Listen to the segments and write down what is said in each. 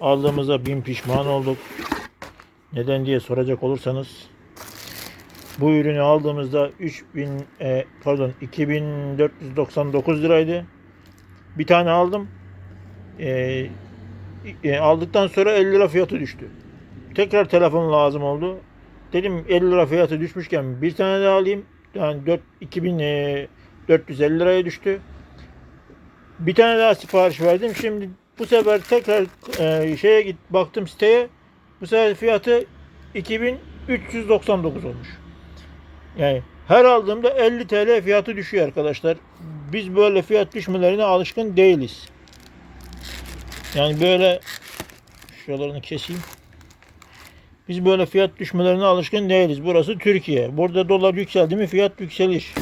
Aldığımıza bin pişman olduk. Neden diye soracak olursanız bu ürünü aldığımızda 3000 e, pardon 2499 liraydı. Bir tane aldım. E, e, aldıktan sonra 50 lira fiyatı düştü. Tekrar telefon lazım oldu. Dedim 50 lira fiyatı düşmüşken bir tane daha alayım. Yani 4 2450 liraya düştü. Bir tane daha sipariş verdim. Şimdi bu sefer tekrar e, şeye git baktım siteye. Bu sefer fiyatı 2399 olmuş. Yani her aldığımda 50 TL fiyatı düşüyor arkadaşlar. Biz böyle fiyat düşmelerine alışkın değiliz. Yani böyle şuralarını keseyim. Biz böyle fiyat düşmelerine alışkın değiliz. Burası Türkiye. Burada dolar yükseldi mi fiyat yükseliş.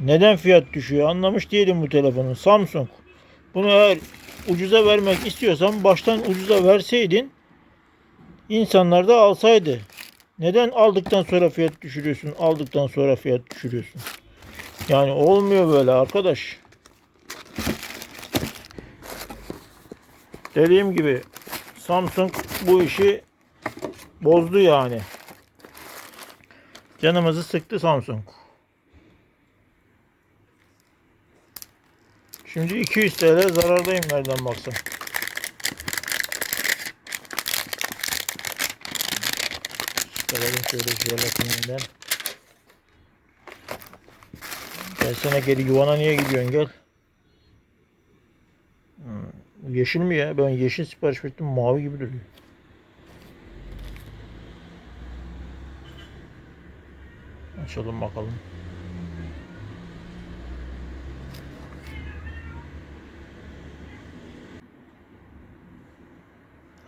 Neden fiyat düşüyor anlamış değilim bu telefonun. Samsung. Bunu eğer ucuza vermek istiyorsan baştan ucuza verseydin insanlar da alsaydı. Neden aldıktan sonra fiyat düşürüyorsun? Aldıktan sonra fiyat düşürüyorsun. Yani olmuyor böyle arkadaş. Dediğim gibi Samsung bu işi bozdu yani. Canımızı sıktı Samsung. Şimdi 200 TL zarardayım nereden baksam. Çıkaralım şöyle jelatininden. Gelsene geri yuvana niye gidiyorsun gel. Hmm, Yeşil mi ya? Ben yeşil sipariş verdim mavi gibi duruyor. Açalım bakalım.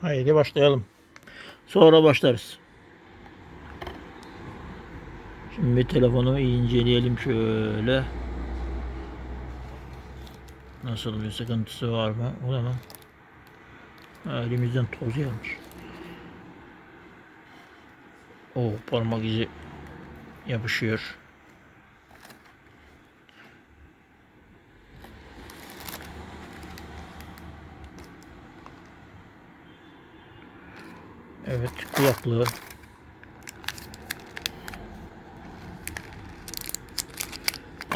Haydi başlayalım. Sonra başlarız. Şimdi bir telefonu inceleyelim şöyle. Nasıl bir sıkıntısı var mı? O da mı? Ha, elimizden toz gelmiş. O parmak izi yapışıyor. Evet kulaklığı.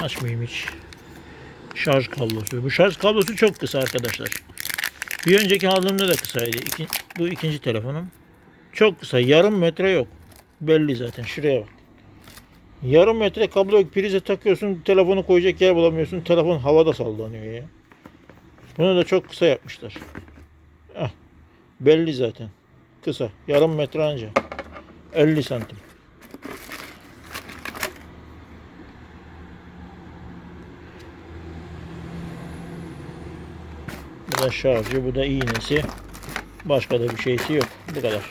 Açmayayım hiç. Şarj kablosu. Bu şarj kablosu çok kısa arkadaşlar. Bir önceki aldığımda da kısaydı. İki, bu ikinci telefonum. Çok kısa. Yarım metre yok. Belli zaten. Şuraya bak. Yarım metre kablo. Prize takıyorsun. Telefonu koyacak yer bulamıyorsun. Telefon havada sallanıyor ya. Bunu da çok kısa yapmışlar. Ah, belli zaten. Kısa. Yarım metre anca. 50 santim. Bu da şarjı, bu da iğnesi. Başka da bir şeysi yok. Bu kadar.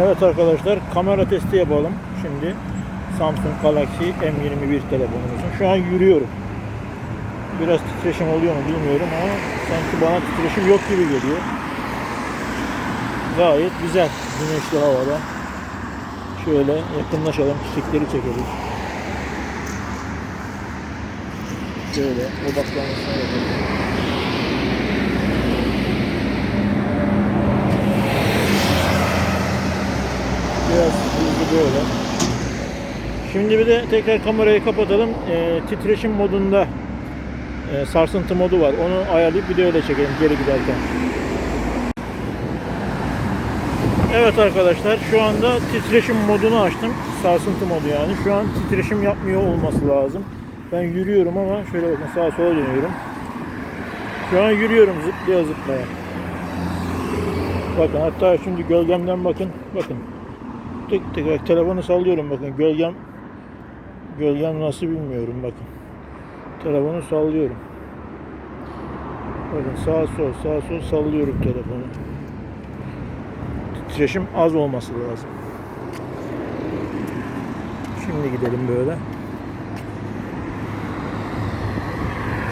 Evet arkadaşlar kamera testi yapalım. Şimdi Samsung Galaxy M21 telefonumuzun. Şu an yürüyorum. Biraz titreşim oluyor mu bilmiyorum ama sanki bana titreşim yok gibi geliyor. Gayet güzel. Güneşli havada. Şöyle yakınlaşalım. Çiçekleri çekelim. Şöyle odaklanmasına yapalım. Biraz hızlı böyle. Şimdi bir de tekrar kamerayı kapatalım. Ee, titreşim modunda e, sarsıntı modu var. Onu ayarlayıp bir de öyle çekelim geri giderken. Evet arkadaşlar şu anda titreşim modunu açtım. Sarsıntı modu yani. Şu an titreşim yapmıyor olması lazım. Ben yürüyorum ama şöyle bakın sağa sola dönüyorum. Şu an yürüyorum zıplaya zıplaya. Bakın hatta şimdi gölgemden bakın. Bakın. Tık tık telefonu sallıyorum bakın. Gölgem gölgem nasıl bilmiyorum bakın. Telefonu sallıyorum. Bakın sağ sol sağ sol sallıyorum telefonu. Titreşim az olması lazım. Şimdi gidelim böyle.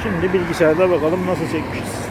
Şimdi bilgisayarda bakalım nasıl çekmişiz.